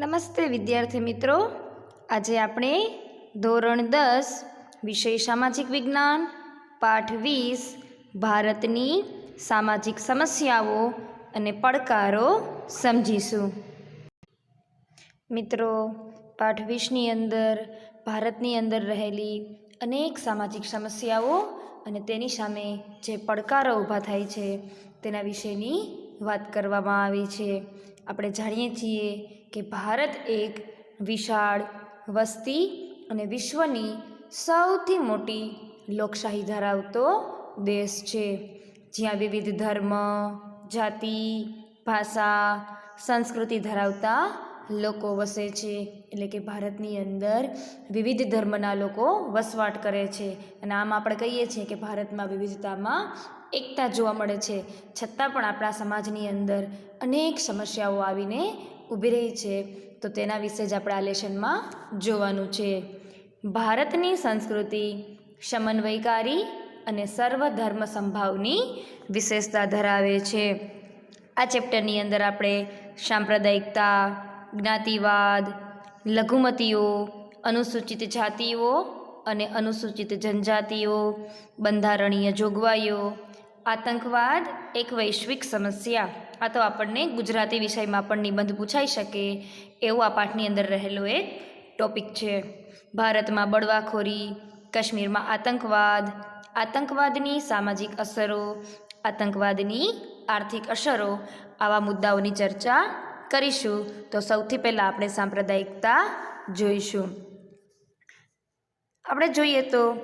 નમસ્તે વિદ્યાર્થી મિત્રો. આજે આપણે ધોરણ દસ વિષય સામાજિક વિજ્ઞાન, પાઠ વીસ, ભારતની સામાજિક સમસ્યાઓ અને પડકારો સમજીશું. મિત્રો, પાઠ વીસની અંદર ભારતની અંદર રહેલી અનેક સામાજિક સમસ્યાઓ અને તેની સામે જે પડકારો ઊભા થાય છે તેના વિશેની વાત કરવામાં આવી છે. આપણે જાણીએ છીએ કે ભારત એક વિશાળ, વસ્તી અને વિશ્વની સૌથી મોટી લોકશાહી ધરાવતો દેશ છે, જ્યાં વિવિધ ધર્મ, જાતિ, ભાષા, સંસ્કૃતિ ધરાવતા લોકો વસે છે. એટલે કે ભારતની અંદર વિવિધ ધર્મના લોકો વસવાટ કરે છે. અને આમ આપણે કહીએ છીએ કે ભારતમાં વિવિધતામાં એકતા જોવા મળે છે. છતાં પણ આપણા સમાજની અંદર અનેક સમસ્યાઓ આવીને ઊભી રહી છે, તો તેના વિશે જ આપણે આ લેશનમાં જોવાનું છે. ભારતની સંસ્કૃતિ, સમન્વયકારી અને સર્વધર્મ સંભાવની વિશેષતા ધરાવે છે. આ ચેપ્ટરની અંદર આપણે સાંપ્રદાયિકતા, જ્ઞાતિવાદ, લઘુમતીઓ, અનુસૂચિત જાતિઓ અને અનુસૂચિત જનજાતિઓ, બંધારણીય જોગવાઈઓ આતંકવાદ એક વૈશ્વિક સમસ્યા. આ તો આપણને ગુજરાતી વિષયમાં પણ નિબંધ પૂછાઈ શકે એવું આ પાઠની અંદર રહેલો એક ટોપિક છે. ભારતમાં બળવાખોરી, કાશ્મીરમાં આતંકવાદ, આતંકવાદની સામાજિક અસરો, આતંકવાદની આર્થિક અસરો આવા મુદ્દાઓની ચર્ચા કરીશું. તો સૌથી પહેલાં આપણે સાંપ્રદાયિકતા જોઈશું. આપણે જોઈએ તો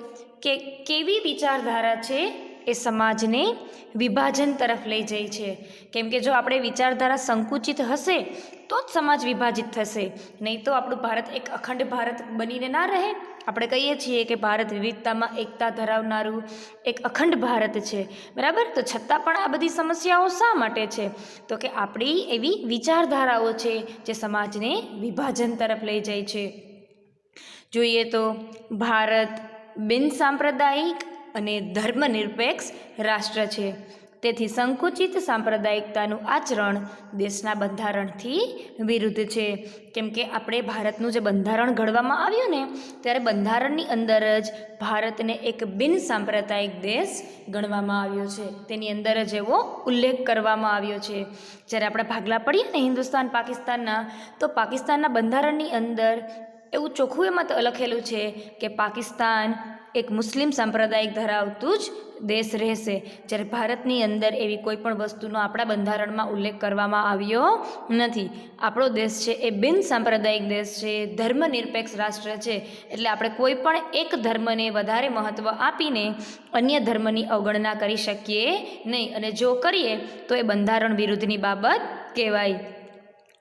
કે કેવી વિચારધારા છે એ સમાજને વિભાજન તરફ લઈ જાય છે. કેમ કે જો આપણે વિચારધારા સંકુચિત હશે, તો જ સમાજ વિભાજિત થશે. નહીં તો આપણું ભારત એક અખંડ ભારત બનીને ના રહે. આપણે કહીએ છીએ કે ભારત વિવિધતામાં એકતા ધરાવનારું એક અખંડ ભારત છે. બરાબર? તો છતાં પણ આ બધી સમસ્યાઓ શા માટે છે? તો કે આપણી એવી વિચારધારાઓ છે જે સમાજને વિભાજન તરફ લઈ જાય છે. જોઈએ તો ભારત બિન સાંપ્રદાયિક અને ધર્મનિરપેક્ષ રાષ્ટ્ર છે. તેથી સંકુચિત સાંપ્રદાયિકતાનું આચરણ દેશના બંધારણથી વિરુદ્ધ છે. કેમ કે આપણે ભારતનું જે બંધારણ ઘડવામાં આવ્યું ને, ત્યારે બંધારણની અંદર જ ભારતને એક બિન સાંપ્રદાયિક દેશ ગણવામાં આવ્યો છે. તેની અંદર જ એવો ઉલ્લેખ કરવામાં આવ્યો છે. જ્યારે આપણે ભાગલા પડીએ ને હિન્દુસ્તાન, પાકિસ્તાનના, તો પાકિસ્તાનના બંધારણની અંદર એવું ચોખ્ખું એમાં લખેલું છે કે પાકિસ્તાન એક મુસ્લિમ સાંપ્રદાયિક ધરાવતું જ દેશ રહેશે. જ્યારે ભારતની અંદર એવી કોઈ પણ વસ્તુનો આપણા બંધારણમાં ઉલ્લેખ કરવામાં આવ્યો નથી. આપણો દેશ છે એ બિન સાંપ્રદાયિક દેશ છે ધર્મનિરપેક્ષ રાષ્ટ્ર છે. એટલે આપણે કોઈ પણ એક ધર્મને વધારે મહત્ત્વ આપીને અન્ય ધર્મની અવગણના કરી શકીએ નહીં. અને જો કરીએ, તો એ બંધારણ વિરુદ્ધની બાબત કહેવાય.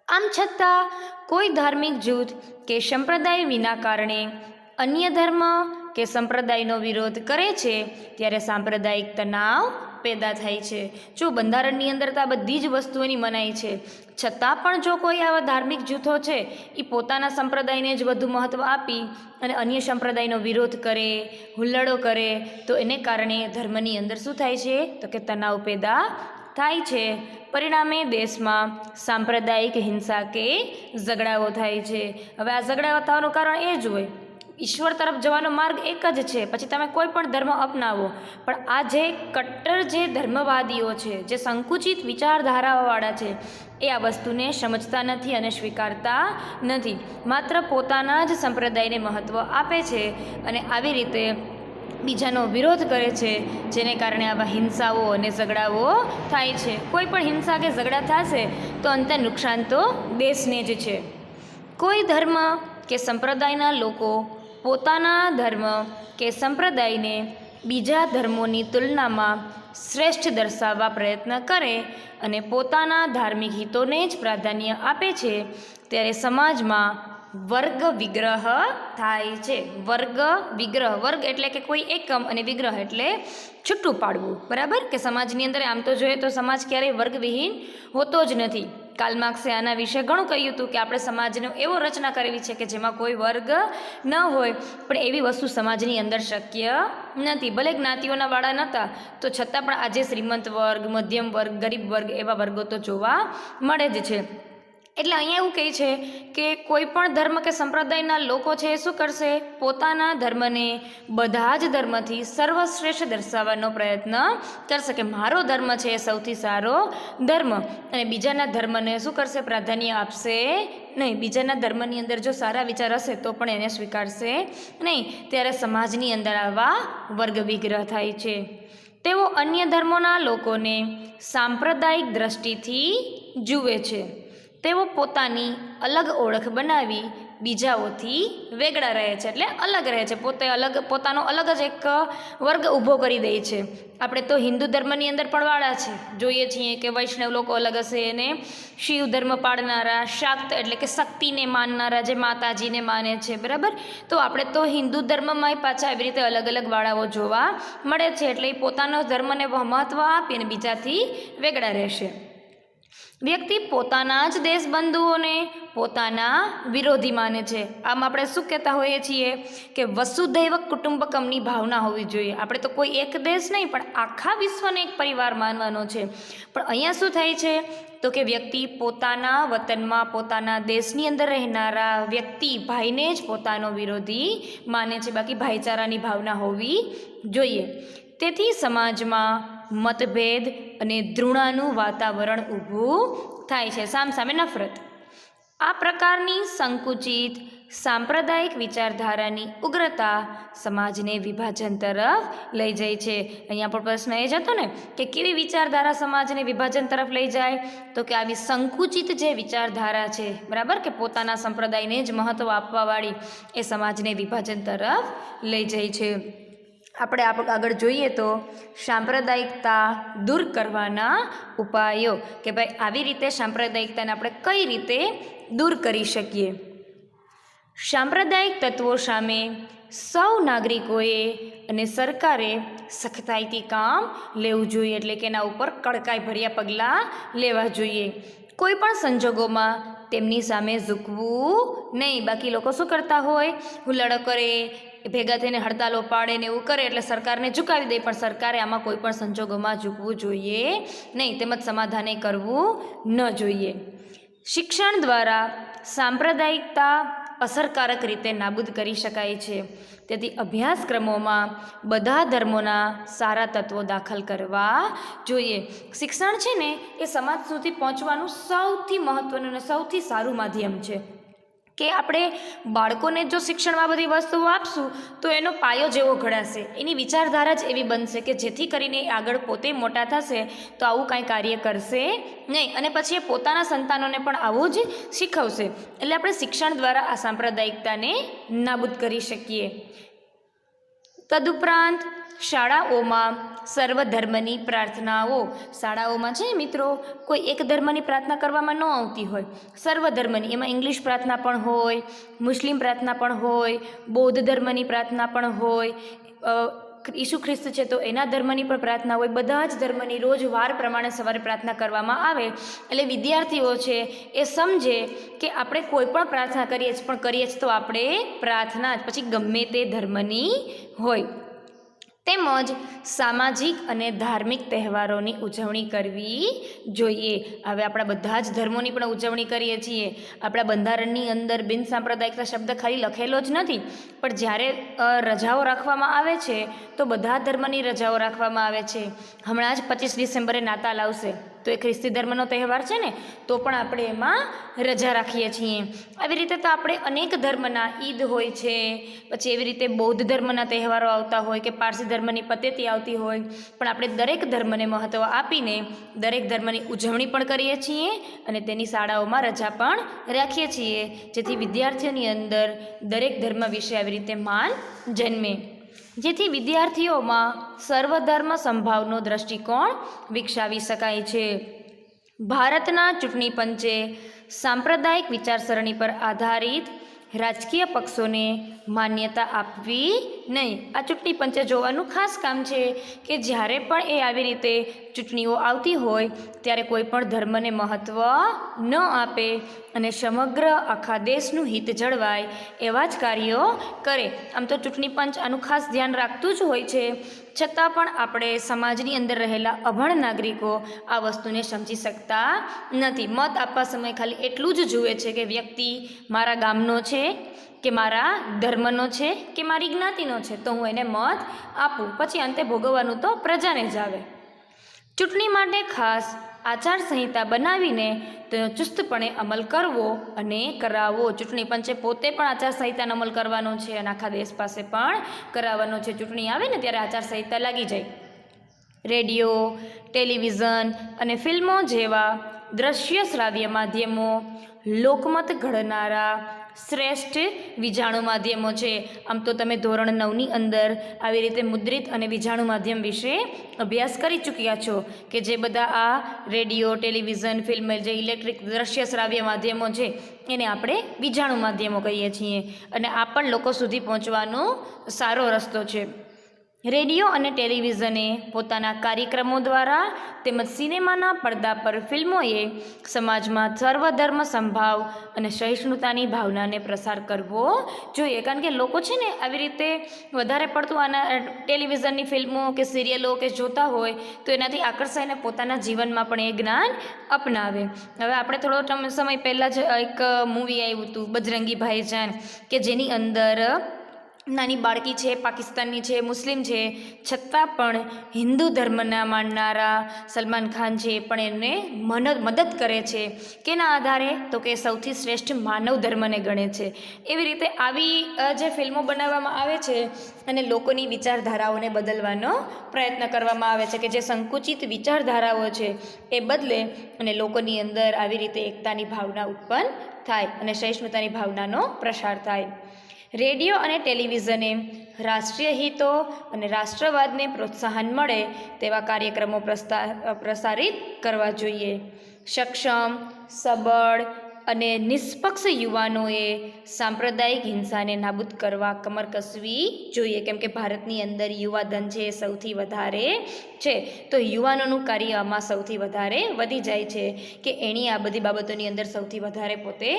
આમ છતાં, કોઈ ધાર્મિક જૂથ કે સંપ્રદાય વિના કારણે અન્ય ધર્મ કે સંપ્રદાયનો વિરોધ કરે છે, ત્યારે સાંપ્રદાયિક તણાવ પેદા થાય છે. જો બંધારણની અંદર તો આ બધી જ વસ્તુઓની મનાઈ છે. છતાં પણ જો કોઈ આવા ધાર્મિક જૂથો છે એ પોતાના સંપ્રદાયને જ વધુ મહત્ત્વ આપી અને અન્ય સંપ્રદાયનો વિરોધ કરે, હુલ્લડો કરે, તો એને કારણે ધર્મની અંદર શું થાય છે? તો કે તણાવ પેદા થાય છે. પરિણામે દેશમાં સાંપ્રદાયિક હિંસા કે ઝઘડાઓ થાય છે. હવે આ ઝઘડાઓ થવાનું કારણ એ જ હોય ઈશ્વર તરફ જવાનો માર્ગ એક જ છે. પછી તમે કોઈ પણ ધર્મ અપનાવો. પણ આ જે કટ્ટર જે ધર્મવાદીઓ છે, જે સંકુચિત વિચારધારાઓવાળા છે, એ આ વસ્તુને સમજતા નથી અને સ્વીકારતા નથી. માત્ર પોતાના જ સંપ્રદાયને મહત્ત્વ આપે છે અને આવી રીતે બીજાનો વિરોધ કરે છે, જેને કારણે આવા હિંસાઓ અને ઝઘડાઓ થાય છે. કોઈ પણ હિંસા કે ઝઘડા થશે, તો અંતે નુકસાન તો દેશને જ છે. કોઈ ધર્મ કે સંપ્રદાયના લોકો પોતાના ધર્મ કે સંપ્રદાયને બીજા ધર્મોની તુલનામાં શ્રેષ્ઠ દર્શાવવા પ્રયત્ન કરે અને પોતાના ધાર્મિક હિતોને જ પ્રાધાન્ય આપે છે, ત્યારે સમાજમાં વર્ગ વિગ્રહ થાય છે. વર્ગ, વિગ્રહ. વર્ગ એટલે કે કોઈ એકમ અને વિગ્રહ એટલે છૂટું પાડવું. બરાબર? કે સમાજની અંદર આમ તો જોઈએ તો સમાજ ક્યારેય વર્ગવિહીન હોતો જ નથી. કાલ માર્ક્સે આના વિશે ઘણું કહ્યું હતું કે આપણે સમાજનો એવો રચના કરવી છે કે જેમાં કોઈ વર્ગ ન હોય. પણ એવી વસ્તુ સમાજની અંદર શક્ય નથી. ભલે જ્ઞાતિઓના વાળા નહોતા તો છતાં પણ આજે શ્રીમંત વર્ગ, મધ્યમ વર્ગ, ગરીબ વર્ગ એવા વર્ગો તો જોવા મળે જ છે. એટલે અહીંયા એવું કહે છે કે કોઈ પણ ધર્મ કે સંપ્રદાયના લોકો છે એ શું કરશે? પોતાના ધર્મને બધા જ ધર્મથી સર્વશ્રેષ્ઠ દર્શાવવાનો પ્રયત્ન કરશે કે મારો ધર્મ છે એ સૌથી સારો ધર્મ. અને બીજાના ધર્મને શું કરશે? પ્રાધાન્ય આપશે નહીં. બીજાના ધર્મની અંદર જો સારા વિચાર હશે તો પણ એને સ્વીકારશે નહીં. ત્યારે સમાજની અંદર આવા વર્ગ વિગ્રહ થાય છે. તેઓ અન્ય ધર્મોના લોકોને સાંપ્રદાયિક દ્રષ્ટિથી જુએ છે. તેઓ પોતાની અલગ ઓળખ બનાવી બીજાઓથી વેગળા રહે છે એટલે અલગ રહે છે. પોતે અલગ, પોતાનો અલગ જ એક વર્ગ ઊભો કરી દે છે. આપણે તો હિન્દુ ધર્મની અંદર પણ વાળા છે. જોઈએ છીએ કે વૈષ્ણવ લોકો અલગ હશે અને શિવ ધર્મ પાળનારા, શાક્ત એટલે કે શક્તિને માનનારા જે માતાજીને માને છે, બરાબર? તો આપણે તો હિન્દુ ધર્મમાં પાછા એવી રીતે અલગ અલગ વાળાઓ જોવા મળે છે એટલે એ પોતાનો ધર્મને મહત્ત્વ આપીને બીજાથી વેગળા રહેશે. વ્યક્તિ પોતાના જ દેશબંધુઓને પોતાના વિરોધી માને છે. આમ આપણે શું કહેતા હોઈએ છીએ કે વસુધૈવ કુટુંબકમની ભાવના હોવી જોઈએ. આપણે તો કોઈ એક દેશ નહીં, પણ આખા વિશ્વને એક પરિવાર માનવાનો છે. પણ અહીંયા શું થાય છે? તો કે વ્યક્તિ પોતાના વતનમાં, પોતાના દેશની અંદર રહેનારા વ્યક્તિ ભાઈને જ પોતાનો વિરોધી માને છે. બાકી ભાઈચારાની ભાવના હોવી જોઈએ. તેથી સમાજમાં મતભેદ અને ધૃણાનું વાતાવરણ ઊભું થાય છે. સામસામે નફરત. આ પ્રકારની સંકુચિત સાંપ્રદાયિક વિચારધારાની ઉગ્રતા સમાજને વિભાજન તરફ લઈ જાય છે. અહીંયા પણ પ્રશ્ન એ જ હતો ને કે કેવી વિચારધારા સમાજને વિભાજન તરફ લઈ જાય? તો કે આવી સંકુચિત જે વિચારધારા છે, બરાબર? કે પોતાના સંપ્રદાયને જ મહત્ત્વ આપવાવાળી એ સમાજને વિભાજન તરફ લઈ જાય છે. આપણે આપ આગળ જોઈએ તો સાંપ્રદાયિકતા દૂર કરવાના ઉપાયો કે ભાઈ આવી રીતે સાંપ્રદાયિકતાને આપણે કઈ રીતે દૂર કરી શકીએ? સાંપ્રદાયિક તત્વો સામે સૌ નાગરિકોએ અને સરકારે સખતાઈથી કામ લેવું જોઈએ એટલે કે એના ઉપર કડકાઈ ભર્યા પગલાં લેવા જોઈએ. કોઈ પણ સંજોગોમાં તેમની સામે ઝૂકવું નહીં. બાકી લોકો શું કરતા હોય? હુલ્લડો કરે ભેગા થઈને હડતાલો પાડે ને એવું કરે એટલે સરકારને ઝુકાવી દે, પણ સરકારે આમાં કોઈ પણ સંજોગોમાં ઝૂકવું જોઈએ નહીં, તેમજ સમાધાને કરવું ન જોઈએ. શિક્ષણ દ્વારા સાંપ્રદાયિકતા અસરકારક રીતે નાબૂદ કરી શકાય છે. તેથી અભ્યાસક્રમોમાં બધા ધર્મોના સારા તત્વો દાખલ કરવા જોઈએ. શિક્ષણ છે ને, એ સમાજ સુધી પહોંચવાનું સૌથી મહત્ત્વનું અને સૌથી સારું માધ્યમ છે. કે આપણે બાળકોને જો શિક્ષણમાં બધી વસ્તુઓ આપશું, તો એનો પાયો જેવો ઘડાશે. એની વિચારધારા જ એવી બનશે કે જેથી કરીને એ આગળ પોતે મોટા થશે, તો આવું કાંઈ કાર્ય કરશે નહીં. અને પછી એ પોતાના સંતાનોને પણ આવું જ શીખવશે. એટલે આપણે શિક્ષણ દ્વારા આ સાંપ્રદાયિકતાને નાબૂદ કરી શકીએ. તદુપરાંત શાળાઓમાં સર્વધર્મની પ્રાર્થનાઓ. શાળાઓમાં છે મિત્રો, કોઈ એક ધર્મની પ્રાર્થના કરવામાં ન આવતી હોય. સર્વધર્મની એમાં ઇંગ્લિશ પ્રાર્થના પણ હોય, મુસ્લિમ પ્રાર્થના પણ હોય, બૌદ્ધ ધર્મની પ્રાર્થના પણ હોય ઈસુ ખ્રિસ્ત છે તો એના ધર્મની પણ પ્રાર્થના હોય. બધા જ ધર્મની રોજ વાર પ્રમાણે સવારે પ્રાર્થના કરવામાં આવે. એટલે વિદ્યાર્થીઓ છે, એ સમજે કે આપણે કોઈ પણ પ્રાર્થના કરીએ છીએ પણ કરીએ છીએ તો આપણે પ્રાર્થના જ. પછી ગમે તે ધર્મની હોય. તેમજ સામાજિક અને ધાર્મિક તહેવારોની ઉજવણી કરવી જોઈએ. હવે આપણા બધા જ ધર્મોની પણ ઉજવણી કરીએ છીએ. આપણા બંધારણની અંદર બિન સાંપ્રદાયિકતા શબ્દ ખાલી લખેલો જ નથી. પણ જ્યારે રજાઓ રાખવામાં આવે છે, તો બધા ધર્મની રજાઓ રાખવામાં આવે છે. હમણાં જ પચીસ ડિસેમ્બરે નાતાલ આવશે. તો એ ખ્રિસ્તી ધર્મનો તહેવાર છે ને, તો પણ આપણે એમાં રજા રાખીએ છીએ. આવી રીતે તો આપણે અનેક ધર્મના ઈદ હોય છે, પછી એવી રીતે બૌદ્ધ ધર્મના તહેવારો આવતા હોય કે પારસી ધર્મની પતેતી આવતી હોય, પણ આપણે દરેક ધર્મને મહત્ત્વ આપીને દરેક ધર્મની ઉજવણી પણ કરીએ છીએ અને તેની શાળાઓમાં રજા પણ રાખીએ છીએ. જેથી વિદ્યાર્થીઓની અંદર દરેક ધર્મ વિશે આવી રીતે માન જન્મે. જેથી વિદ્યાર્થીઓમાં સર્વધર્મ સંભાવનો દ્રષ્ટિકોણ વિકસાવી શકાય છે. ભારતના ચૂંટણી પંચે સાંપ્રદાયિક વિચારસરણી પર આધારિત રાજકીય પક્ષોને માન્યતા આપવી નહીં, આ ચૂંટણી પંચે જોવાનું ખાસ કામ છે કે જ્યારે પણ એ આવી રીતે ચૂંટણીઓ આવતી હોય, ત્યારે કોઈ પણ ધર્મને મહત્ત્વ ન આપે અને સમગ્ર આખા દેશનું હિત જળવાય એવા જ કાર્યો કરે. આમ તો ચૂંટણી પંચ આનું ખાસ ધ્યાન રાખતું જ હોય છે. છતાં પણ આપણે સમાજની અંદર રહેલા અભણ નાગરિકો આ વસ્તુને સમજી શકતા નથી. મત આપવા સમય ખાલી એટલું જ જુએ છે કે વ્યક્તિ મારા ગામનો છે કે મારા ધર્મનો છે કે મારી જ્ઞાતિનો છે, તો હું એને મત આપું. પછી અંતે ભોગવવાનું તો પ્રજાને જ આવે. ચૂંટણી માટે ખાસ આચારસંહિતા બનાવીને તેનો ચુસ્તપણે અમલ કરવો અને કરાવવો. ચૂંટણી પંચે પોતે પણ આચારસંહિતાનો અમલ કરવાનો છે અને આખા દેશ પાસે પણ કરાવવાનો છે. ચૂંટણી આવે ને ત્યારે આચારસંહિતા લાગી જાય. રેડિયો, ટેલિવિઝન અને ફિલ્મો જેવા દ્રશ્ય શ્રાવ્ય માધ્યમો લોકમત ઘડનારા શ્રેષ્ઠ વિજાણુ માધ્યમો છે. આમ તો તમે ધોરણ નવની અંદર આવી રીતે મુદ્રિત અને વીજાણુ માધ્યમ વિશે અભ્યાસ કરી ચૂક્યા છો કે જે બધા આ રેડિયો, ટેલિવિઝન, ફિલ્મ, જે ઇલેક્ટ્રિક દ્રશ્ય શ્રાવ્ય માધ્યમો છે, એને આપણે વીજાણુ માધ્યમો કહીએ છીએ. અને આ પણ લોકો સુધી પહોંચવાનો સારો રસ્તો છે. રેડિયો અને ટેલિવિઝને પોતાના કાર્યક્રમો દ્વારા તેમજ સિનેમાના પડદા પર ફિલ્મોએ સમાજમાં સર્વધર્મ સંભાવ અને સહિષ્ણુતાની ભાવનાને પ્રસાર કરવો જોઈએ. કારણ કે લોકો છે ને આવી રીતે વધારે પડતું આના ટેલિવિઝનની ફિલ્મો કે સિરિયલો કે જોતા હોય તો એનાથી આકર્ષાઈને પોતાના જીવનમાં પણ એ જ્ઞાન અપનાવે. હવે આપણે થોડો સમય પહેલાં જ એક મૂવી આવ્યું હતું બજરંગી ભાઈજાન, કે જેની અંદર નાની બાળકી છે, પાકિસ્તાનની છે, મુસ્લિમ છે, છતાં પણ હિન્દુ ધર્મના માનનારા સલમાન ખાન છે પણ એને મન, મદદ કરે છે કેના આધારે તો કે સૌથી શ્રેષ્ઠ માનવ ધર્મને ગણે છે. એવી રીતે આવી જે ફિલ્મો બનાવવામાં આવે છે અને લોકોની વિચારધારાઓને બદલવાનો પ્રયત્ન કરવામાં આવે છે કે જે સંકુચિત વિચારધારાઓ છે એ બદલે અને લોકોની અંદર આવી રીતે એકતાની ભાવના ઉત્પન્ન થાય અને સહિષ્ણુતાની ભાવનાનો પ્રસાર થાય. રેડિયો અને ટેલિવિઝને રાષ્ટ્રીય હિતો અને રાષ્ટ્રવાદને પ્રોત્સાહન મળે તેવા કાર્યક્રમો પ્રસારિત કરવા જોઈએ. સક્ષમ, સબળ અને નિષ્પક્ષ યુવાનોએ સાંપ્રદાયિક હિંસાને નાબૂદ કરવા કમર કસવી જોઈએ. કેમ કે ભારતની અંદર યુવાધન છે એ સૌથી વધારે છે. તો યુવાનોનું કાર્ય આમાં સૌથી વધારે વધી જાય છે કે એની આ બધી બાબતોની અંદર સૌથી વધારે પોતે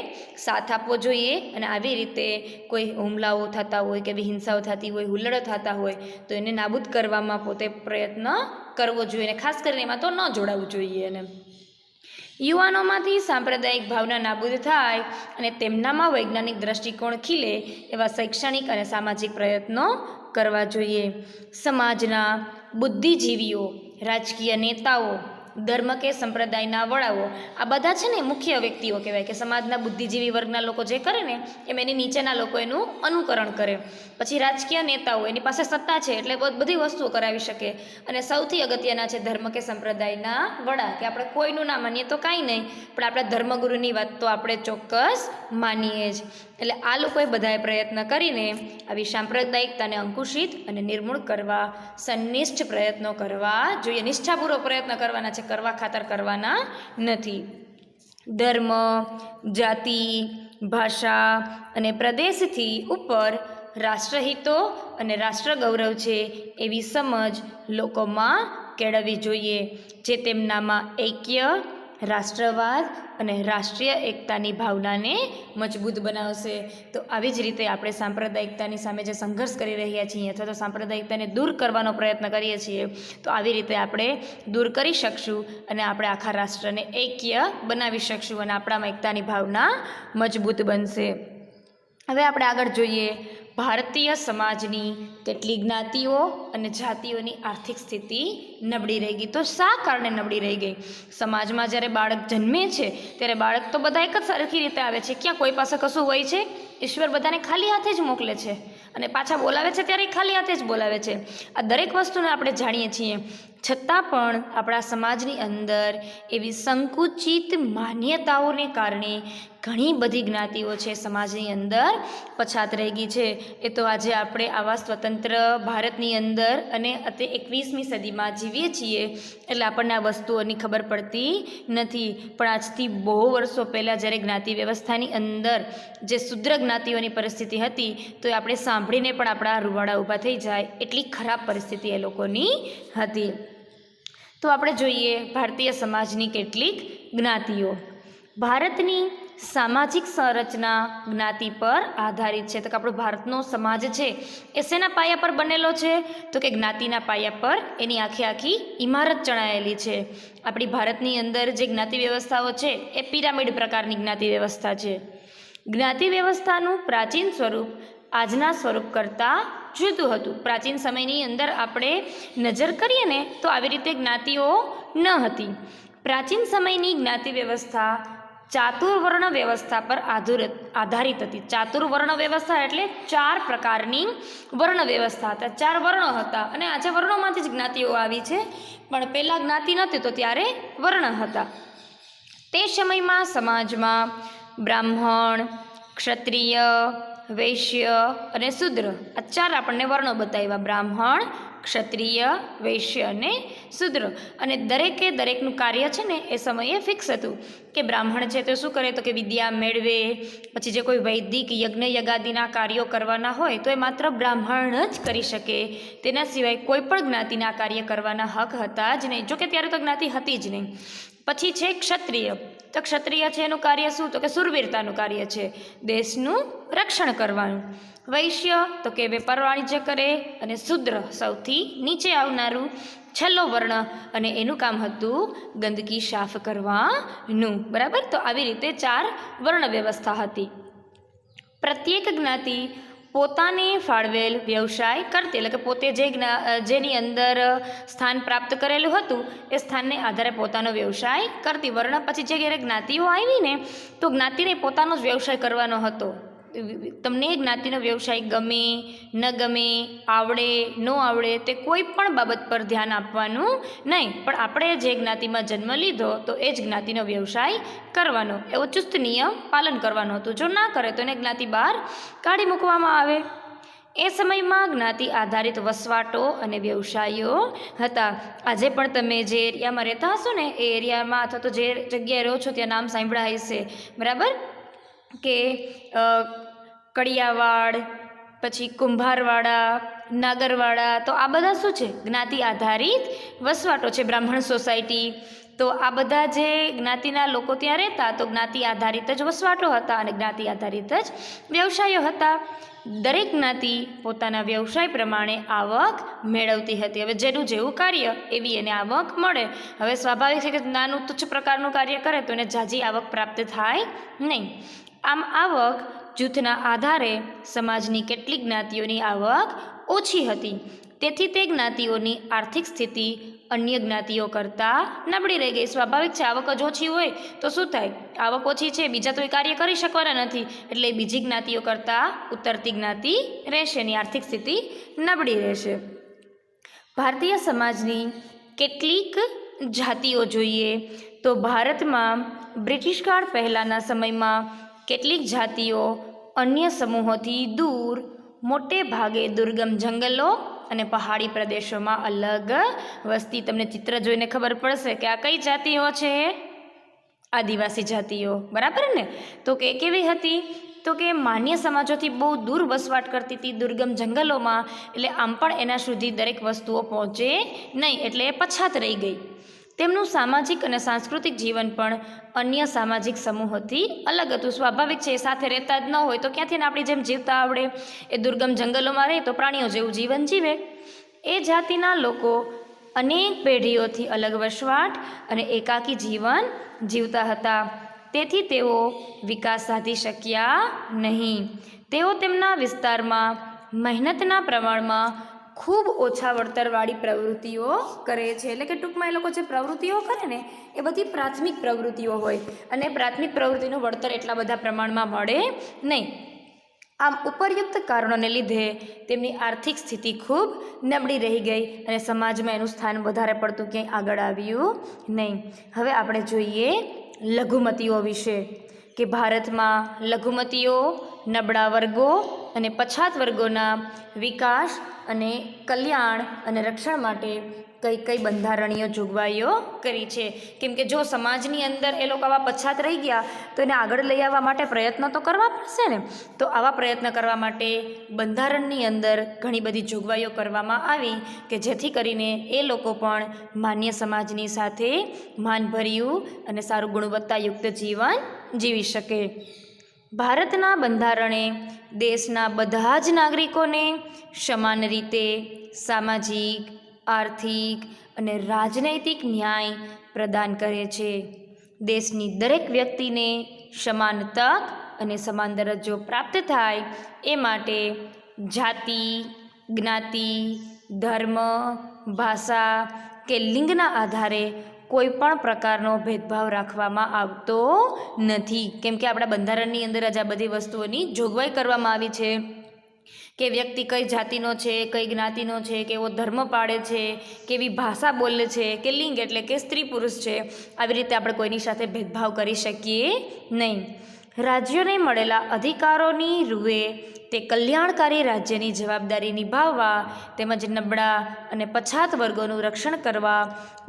સાથ આપવો જોઈએ. અને આવી રીતે કોઈ હુમલાઓ થતા હોય કે હિંસાઓ થતી હોય, હુલ્લડો થતા હોય, તો એને નાબૂદ કરવામાં પોતે પ્રયત્ન કરવો જોઈએ. અને ખાસ કરીને એમાં તો ન જોડાવવું જોઈએ એને. યુવાનોમાંથી સાંપ્રદાયિક ભાવના નાબૂદ થાય અને તેમનામાં વૈજ્ઞાનિક દ્રષ્ટિકોણ ખીલે એવા શૈક્ષણિક અને સામાજિક પ્રયત્નો કરવા જોઈએ. સમાજના બુદ્ધિજીવીઓ, રાજકીય નેતાઓ ધર્મ કે સંપ્રદાયના વડાઓ, આ બધા છે ને મુખ્ય વ્યક્તિઓ કહેવાય કે સમાજના બુદ્ધિજીવી વર્ગના લોકો જે કરે ને, એમ એની નીચેના લોકો એનું અનુકરણ કરે. પછી રાજકીય નેતાઓ એની પાસે સત્તા છે એટલે બધી વસ્તુઓ કરાવી શકે. અને સૌથી અગત્યના છે ધર્મ કે સંપ્રદાયના વડા, કે આપણે કોઈનું ના માનીએ તો કાંઈ નહીં, પણ આપણા ધર્મગુરુની વાત તો આપણે ચોક્કસ માનીએ જ. એટલે આ લોકોએ બધાએ પ્રયત્ન કરીને આવી સાંપ્રદાયિકતાને અંકુશિત અને નિર્મૂળ કરવા, સંનિષ્ઠ પ્રયત્નો કરવા જોઈએ. નિષ્ઠાપૂર્વક પ્રયત્ન કરવાના છે. કરવા ખાતર કરવાના નથી. ધર્મ, જાતિ, ભાષા અને પ્રદેશથી ઉપર રાષ્ટ્રહિતો અને રાષ્ટ્ર ગૌરવ છે એવી સમજ લોકોમાં કેળવવી જોઈએ, જે તેમનામાં ઐક્ય રાષ્ટ્રવાદ અને રાષ્ટ્રીય એકતાની ભાવનાને મજબૂત બનાવશે. તો આવી જ રીતે આપણે સાંપ્રદાયિકતાની સામે જે સંઘર્ષ કરી રહ્યા છીએ અથવા તો સાંપ્રદાયિકતાને દૂર કરવાનો પ્રયત્ન કરીએ છીએ, તો આવી રીતે આપણે દૂર કરી શકશું અને આપણે આખા રાષ્ટ્રને એક્ય બનાવી શકશું અને આપણામાં એકતાની ભાવના મજબૂત બનશે. હવે આપણે આગળ જોઈએ ભારતીય સમાજની કેટલી જ્ઞાતિઓ અને જાતિઓની આર્થિક સ્થિતિ નબળી રહી ગઈ. તો શા કારણે નબળી રહી ગઈ? સમાજમાં જ્યારે બાળક જન્મે છે, ત્યારે બાળક તો બધા એક જ સરખી રીતે આવે છે. ક્યાં કોઈ પાસે કશું હોય છે? ઈશ્વર બધાને ખાલી હાથે જ મોકલે છે અને પાછા બોલાવે છે ત્યારે ખાલી હાથે જ બોલાવે છે. આ દરેક વસ્તુને આપણે જાણીએ છીએ. છતાં પણ આપણા સમાજની અંદર એવી સંકુચિત માન્યતાઓને કારણે ઘણી બધી જ્ઞાતિઓ છે સમાજની અંદર પછાત રહી ગઈ છે. એ તો આજે આપણે આવા સ્વતંત્ર ભારતની અંદર અને અત્યારે એકવીસમી સદીમાં જીવીએ છીએ એટલે આપણને આ વસ્તુઓની ખબર પડતી નથી. પણ આજથી બહુ વર્ષો પહેલાં જ્યારે જ્ઞાતિ વ્યવસ્થાની અંદર જે શુદ્ર જ્ઞાતિઓની પરિસ્થિતિ હતી, તો એ આપણે સાંભળીને પણ આપણા રૂવાડા ઊભા થઈ જાય એટલી ખરાબ પરિસ્થિતિ એ લોકોની હતી. તો આપણે જોઈએ ભારતીય સમાજની કેટલીક જ્ઞાતિઓ. ભારતની સામાજિક સંરચના જ્ઞાતિ પર આધારિત છે. તો કે આપણો ભારતનો સમાજ છે, એ શેના પાયા પર બનેલો છે? તો કે જ્ઞાતિના પાયા પર એની આખી આખી ઇમારત ચણાયેલી છે. આપણી ભારતની અંદર જે જ્ઞાતિ વ્યવસ્થાઓ છે, એ પિરામિડ પ્રકારની જ્ઞાતિ વ્યવસ્થા છે. જ્ઞાતિ વ્યવસ્થાનું પ્રાચીન સ્વરૂપ આજના સ્વરૂપ કરતાં જુદું હતું. પ્રાચીન સમયની અંદર આપણે નજર કરીએ ને તો આવી રીતે જ્ઞાતિઓ ન હતી. પ્રાચીન સમયની જ્ઞાતિ વ્યવસ્થા ચાતુર્વર્ણ વ્યવસ્થા પર આધુર, આધારિત હતી. ચાતુર્વર્ણ વ્યવસ્થા એટલે ચાર પ્રકારની વર્ણ વ્યવસ્થા હતા. ચાર વર્ણો હતા અને આજે વર્ણોમાંથી જ જ્ઞાતિઓ આવી છે. પણ પહેલાં જ્ઞાતિ નહોતી તો ત્યારે વર્ણ હતા. તે સમયમાં સમાજમાં બ્રાહ્મણ, ક્ષત્રિય, વૈશ્ય અને શુદ્ર. આ ચાર આપણને વર્ણો બતાવ્યા. બ્રાહ્મણ, ક્ષત્રિય, વૈશ્ય અને શુદ્ર. અને દરેકે દરેકનું કાર્ય છે ને, એ સમયે ફિક્સ હતું. કે બ્રાહ્મણ છે તો શું કરે? તો કે વિદ્યા મેળવે. પછી જે કોઈ વૈદિક યજ્ઞ યગાદિના કાર્યો કરવાના હોય, તો એ માત્ર બ્રાહ્મણ જ કરી શકે. તેના સિવાય કોઈ પણ જ્ઞાતિના કાર્ય કરવાના હક હતા જ નહીં. જોકે ત્યારે તો જ્ઞાતિ હતી જ નહીં. પછી છે ક્ષત્રિય. તો ક્ષત્રિય છે એનું કાર્ય શું? તો કે સુરવીરતાનું કાર્ય છે. દેશનું રક્ષણ કરવાનું. વૈશ્ય તો કે વેપાર વાણિજ્ય કરે અને શુદ્ર સૌથી નીચે આવનારું છેલ્લો વર્ણ અને એનું કામ હતું ગંદકી સાફ કરવાનું. બરાબર? તો આવી રીતે ચાર વર્ણ વ્યવસ્થા હતી. પ્રત્યેક જ્ઞાતિ પોતાને ફાળવેલ વ્યવસાય કરતી, એટલે કે પોતે જે જેની અંદર સ્થાન પ્રાપ્ત કરેલું હતું, એ સ્થાનને આધારે પોતાનો વ્યવસાય કરતી. વર્ણ પછી જે જ્યારે જ્ઞાતિઓ આવી ને તો જ્ઞાતિને પોતાનો જ વ્યવસાય કરવાનો હતો. તમને જ્ઞાતિનો વ્યવસાય ગમે, ન ગમે, આવડે, ન આવડે તે કોઈ પણ બાબત પર ધ્યાન આપવાનું નહીં. પણ આપણે જે જ્ઞાતિમાં જન્મ લીધો તો એ જ જ્ઞાતિનો વ્યવસાય કરવાનો. એવો ચુસ્ત નિયમ પાલન કરવાનું હતું. જો ના કરે તો એને જ્ઞાતિ બહાર કાઢી મૂકવામાં આવે. એ સમયમાં જ્ઞાતિ આધારિત વસવાટો અને વ્યવસાયો હતા. આજે પણ તમે જે એરિયામાં રહેતા હશો ને, એ એરિયામાં અથવા તો જે જગ્યાએ રહો છો, ત્યાં નામ સાંભળાય છે. બરાબર? કે કડિયાવાડ, પછી કુંભારવાડા, નાગરવાડા, તો આ બધા શું છે? જ્ઞાતિ આધારિત વસવાટો છે બ્રાહ્મણ સોસાયટી. તો આ બધા જે જ્ઞાતિના લોકો ત્યાં રહેતા, તો જ્ઞાતિ આધારિત જ વસવાટો હતા અને જ્ઞાતિ આધારિત જ વ્યવસાયો હતા. દરેક જ્ઞાતિ પોતાના વ્યવસાય પ્રમાણે આવક મેળવતી હતી. હવે જેનું જેવું કાર્ય, એવી એને આવક મળે. હવે સ્વાભાવિક છે કે નાનું તુચ્છ પ્રકારનું કાર્ય કરે, તો એને ઝાઝી આવક પ્રાપ્ત થાય નહીં. આમ આવક જૂથના આધારે સમાજની કેટલીક જ્ઞાતિઓની આવક ઓછી હતી. તેથી તે જ્ઞાતિઓની આર્થિક સ્થિતિ અન્ય જ્ઞાતિઓ કરતાં નબળી રહી ગઈ. સ્વાભાવિક છે, આવક જ ઓછી હોય તો શું થાય? આવક ઓછી છે, બીજા તો એ કાર્ય કરી શકવાના નથી. એટલે બીજી જ્ઞાતિઓ કરતાં ઉતરતી જ્ઞાતિ રહેશે એની આર્થિક સ્થિતિ નબળી રહેશે. ભારતીય સમાજની કેટલીક જાતિઓ જોઈએ તો ભારતમાં બ્રિટિશકાળ પહેલાંના સમયમાં કેટલીક જાતિઓ અન્ય સમૂહોથી દૂર, મોટે ભાગે દુર્ગમ જંગલો અને પહાડી પ્રદેશોમાં અલગ વસ્તી. તમને ચિત્ર જોઈને ખબર પડશે કે આ કઈ જાતિઓ છે? આદિવાસી જાતિઓ. બરાબર ને? તો કે કેવી હતી? તો કે માન્ય સમાજોથી બહુ દૂર વસવાટ કરતી હતી દુર્ગમ જંગલોમાં. એટલે આમ પણ એના સુધી દરેક વસ્તુઓ પહોંચે નહીં. એટલે પછાત રહી ગઈ. તેમનું સામાજિક અને સાંસ્કૃતિક જીવન પણ અન્ય સામાજિક સમૂહોથી અલગ હતું. સ્વાભાવિક છે સાથે રહેતા જ ન હોય તો ક્યાંથી આપણી જેમ જીવતા આવડે? એ દુર્ગમ જંગલોમાં રહે તો પ્રાણીઓ જેવું જીવન જીવે. એ જાતિના લોકો અનેક પેઢીઓથી અલગ વસવાટ અને એકાકી જીવન જીવતા હતા. તેથી તેઓ વિકાસ સાધી શક્યા નહીં. તેઓ તેમના વિસ્તારમાં મહેનતના પ્રમાણમાં ખૂબ ઓછા વળતરવાળી પ્રવૃત્તિઓ કરે છે. એટલે કે ટૂંકમાં એ લોકો જે પ્રવૃત્તિઓ કરે ને, એ બધી પ્રાથમિક પ્રવૃત્તિઓ હોય. અને પ્રાથમિક પ્રવૃત્તિનું વળતર એટલા બધા પ્રમાણમાં મળે નહીં. આમ ઉપરયુક્ત કારણોને લીધે તેમની આર્થિક સ્થિતિ ખૂબ નબળી રહી ગઈ અને સમાજમાં એનું સ્થાન વધારે પડતું ક્યાંય આગળ આવ્યું નહીં. હવે આપણે જોઈએ લઘુમતીઓ વિશે. કે ભારતમાં લઘુમતીઓ નબળા વર્ગો અને પછાત વર્ગોના વિકાસ અને કલ્યાણ અને રક્ષણ માટે કઈ કઈ બંધારણીય જોગવાઈઓ કરી છે. કેમ કે જો સમાજની અંદર એ લોકો આવા પછાત રહી ગયા, તો એને આગળ લઈ આવવા માટે પ્રયત્ન તો કરવા પડશે ને? તો આવા પ્રયત્ન કરવા માટે બંધારણની અંદર ઘણી બધી જોગવાઈઓ કરવામાં આવી કે જેથી કરીને એ લોકો પણ માન્ય સમાજની સાથે માનભર્યું અને સારું ગુણવત્તાયુક્ત જીવન જીવી શકે. ભારતના બંધારણે દેશના બધા જ નાગરિકોને સમાન રીતે સામાજિક, આર્થિક અને રાજનૈતિક ન્યાય પ્રદાન કરે છે. દેશની દરેક વ્યક્તિને સમાન તક અને સમાન દરજ્જો પ્રાપ્ત થાય એ માટે જાતિ, જ્ઞાતિ, ધર્મ, ભાષા કે લિંગના આધારે કોઈ પણ પ્રકારનો ભેદભાવ રાખવામાં આવતો નથી. કેમ કે આપણા બંધારણની અંદર જ આ બધી વસ્તુઓની જોગવાઈ કરવામાં આવી છે. કે વ્યક્તિ કઈ જાતિનો છે, કઈ જ્ઞાતિનો છે, કેવો ધર્મ પાળે છે, કેવી ભાષા બોલે છે, કે લિંગ એટલે કે સ્ત્રી પુરુષ છે, આવી રીતે આપણે કોઈની સાથે ભેદભાવ કરી શકીએ નહીં. રાજ્યોને મળેલા અધિકારોની રૂએ તે કલ્યાણકારી રાજ્યની જવાબદારી નિભાવવા તેમજ નબળા અને પછાત વર્ગોનું રક્ષણ કરવા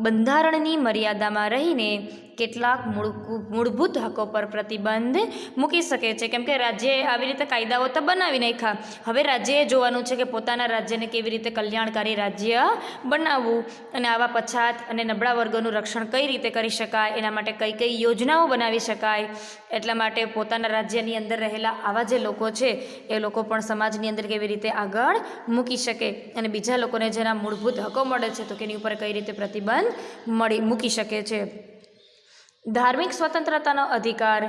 બંધારણની મર્યાદામાં રહીને કેટલાક મૂળ મૂળભૂત હકો પર પ્રતિબંધ મૂકી શકે છે. કેમ કે રાજ્યએ આવી રીતે કાયદાઓ તો બનાવી નાખ્યા. હવે રાજ્યએ જોવાનું છે કે પોતાના રાજ્યને કેવી રીતે કલ્યાણકારી રાજ્ય બનાવવું અને આવા પછાત અને નબળા વર્ગોનું રક્ષણ કઈ રીતે કરી શકાય, એના માટે કઈ કઈ યોજનાઓ બનાવી શકાય, એટલા માટે પોતાના રાજ્યની અંદર રહેલા આવા જે લોકો છે, એ લોકો પણ સમાજની અંદર કેવી રીતે આગળ મૂકી શકે અને બીજા લોકોને જેના મૂળભૂત હકો મળે છે તો એની ઉપર કઈ રીતે પ્રતિબંધ મળી મૂકી શકે છે? ધાર્મિક સ્વતંત્રતાનો અધિકાર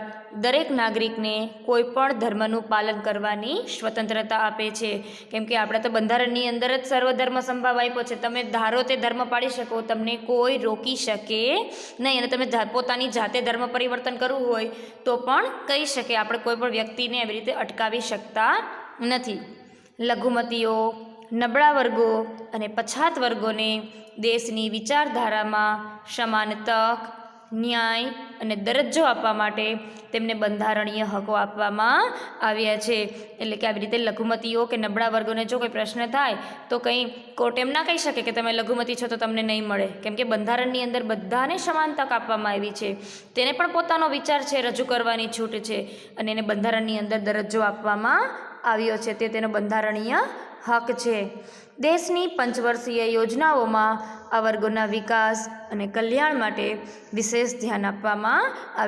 દરેક નાગરિકને કોઈ પણ ધર્મનું પાલન કરવાની સ્વતંત્રતા આપે છે. કેમ કે આપણે તો બંધારણની અંદર જ સર્વધર્મ સંભાવ આપ્યો છે. તમે ધારો તે ધર્મ પાડી શકો, તમને કોઈ રોકી શકે નહીં. અને તમે પોતાની જાતે ધર્મ પરિવર્તન કરવું હોય તો પણ કહી શકે. આપણે કોઈ પણ વ્યક્તિને એવી રીતે અટકાવી શકતા નથી. લઘુમતીઓ, નબળા વર્ગો અને પછાત વર્ગોને દેશની વિચારધારામાં સમાન તક ન્યાય અને દરજ્જો આપવા માટે તેમને બંધારણીય હકો આપવામાં આવ્યા છે. એટલે કે આવી રીતે લઘુમતીઓ કે નબળા વર્ગોને જો કોઈ પ્રશ્ન થાય, તો કંઈ કોર્ટ એમ ના કહી શકે કે તમે લઘુમતી છો તો તમને નહીં મળે. કેમ કે બંધારણની અંદર બધાને સમાન તક આપવામાં આવી છે. તેને પણ પોતાનો વિચાર છે, રજૂ કરવાની છૂટ છે અને એને બંધારણની અંદર દરજ્જો આપવામાં આવ્યો છે. તે તેનો બંધારણીય હક છે. દેશની પંચવર્ષીય યોજનાઓમાં આ વર્ગોના વિકાસ અને કલ્યાણ માટે વિશેષ ધ્યાન આપવામાં આવે